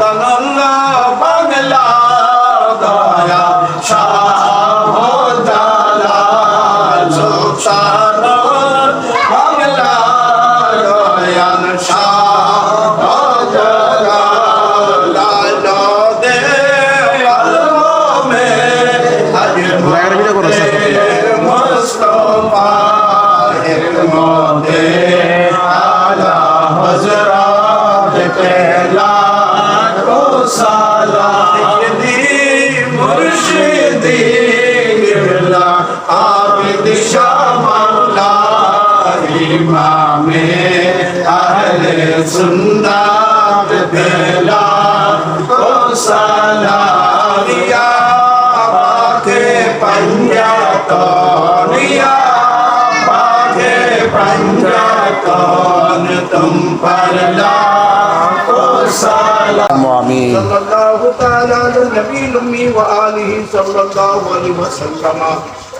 বাংলা सुंदर बेला को सलामिया पाखे पंजा तोनिया पाखे पंजा तोन तुम पर ला को सलाम आमीन सल्लल्लाहु तआला अला नबी उम्मी व आलिहि सल्लल्लाहु अलैहि वसल्लम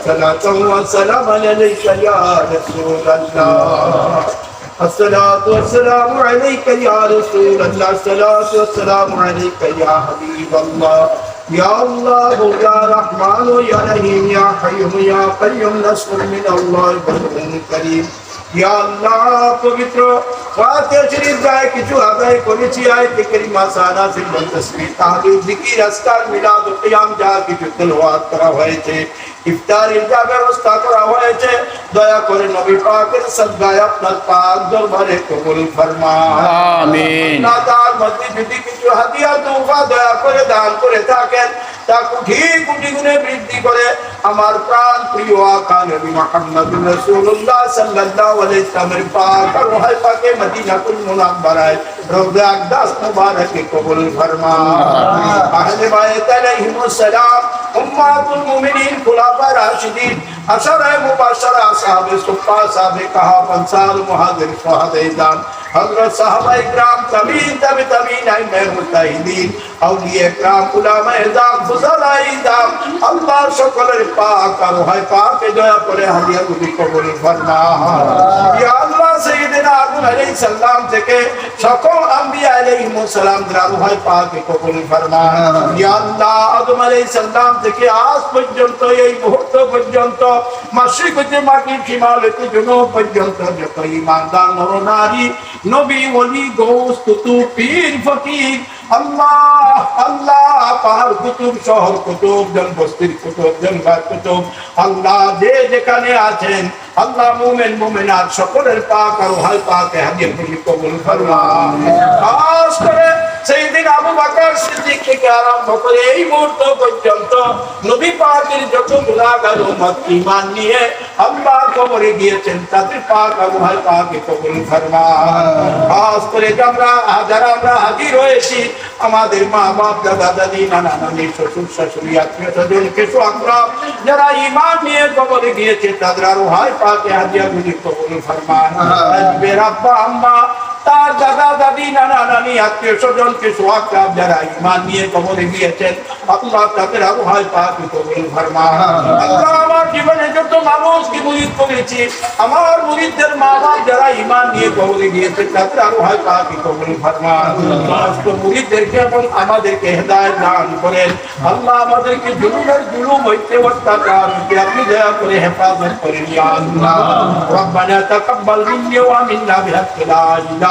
सलातन व सलाम अलैका या रसूल अल्लाह الصلاة والسلام عليك يا رسول الله الصلاة والسلام عليك يا حبيب الله يا الله يا رحمن يا رحيم يا حيوم يا قيوم نصر من الله بر كريم ইয়া আল্লাহ পবিত্র ফাতে শরীফ গায়ে কিছু আদায় করেছি আয়াতে কারিমা সানা সিলবন তসবিহ তাহলিল জিকির আজকার মিলাদ ও কিয়াম যা কিছু তেলাওয়াত করা হয়েছে ইফতারের যা ব্যবস্থা করা হয়েছে দয়া করে নবী পাকের সদগায় আপনার পাক দরবারে কবুল ফরমান আমিন যদি কিছু হাদিয়া তোফা দয়া করে দান করে থাকেন তা কোটি কোটি গুণে বৃদ্ধি করে আমার প্রাণ প্রিয় আকা নবী মুহাম্মদ রাসূলুল্লাহ সাল্লাল্লাহু আলাইহি ওয়াসাল্লামের পাক আর ওহাই পাকে মদিনাতুল মুনাওয়ারায় রওজা আকদাস মুবারকে কবুল ফরমা। আহলে বাইত আলাইহিমুস সালাম উম্মাতুল মুমিনিন খুলাফা রাশিদিন আশারায়ে মুবাশশারা আসহাবে সুফা সাহাবে কাহা আনসার মুহাজির সুহাদা ইদাম হযরত সাহাবা ইকরাম তাবিঈন তাবি তাবিঈন আইমে মুতাহিদিন আউলিয়া ইকরাম উলামা ইজাম ফুজালা ইজাম আল্লাহ সকলের পাক আর হয় পাকে দয়া করে হাদিয়া গুলি কবুল ফরমান ইয়া আদম সালাম থেকে সকল আম্বিয়া আলাইহিমুস সালাম দ্রার পাকে কবুল ফরমান। ইয়া আল্লাহ আদম আলাইহিস সালাম থেকে আজ পর্যন্ত এই মুহূর্ত পর্যন্ত মাসিক হতে মাটির সীমাল জুনুব পর্যন্ত যত ইমানদার নর নারী নবী ওলি গৌস কুতুব পীর ফকির আল্লাহ আল্লাহ পাহাড় কুতুব শহর কুতুব জনবস্তির কুতুব জনবাদ কুতুব আল্লাহ যে যেখানে আছেন আল্লাহ মুমেন মুমেনার সকলের পাক আর হাল পাকে করি কবুল ফরমা খাস করে সেই দিন আবু বকর সিদ্দিক থেকে আরম্ভ করে এই মুহূর্ত পর্যন্ত নবী পাকের যত গুনাহগার উম্মত ঈমান নিয়ে আল্লাহ কবরে গিয়েছেন তাদের পাক হাল পাকে কবুল ফরমান খাস করে আমরা যারা আমরা হাজির হয়েছি আমাদের মা বাপ দাদা দাদি নানা নানি শ্বশুর শাশুড়ি আত্মীয় স্বজন কেশু আমরা যারা ঈমান নিয়ে কবরে গিয়েছে তাদের আরও হাই পাকে হাজিয়া গুলি কবুল ফরমান রাজবের আব্বা আম্মা তার দাদা দাদি নানা নানি আত্মীয় স্বজনকে সোয়াক্রাম যারা ইমান নিয়ে কবরে গিয়েছেন আল্লাহ তাদের আবু হাই পাকে কবুল ফরমান আল্লাহ আমার জীবনে যত মানুষকে মুরিদ করেছি আমার মুরিদদের মা বাপ যারা ইমান নিয়ে কবরে গিয়েছে তাদের আবু হাই পাকে কবুল ফরমান সমস্ত মুরিদদেরকে এবং আমাদেরকে হেদায়েত দান করেন আল্লাহ আমাদেরকে জুলুমের জুলুম হইতে অত্যাচার হইতে আপনি দয়া করে হেফাজত করেন ইয়া আল্লাহ ربنا تقبل مني ومنا بحق لا اله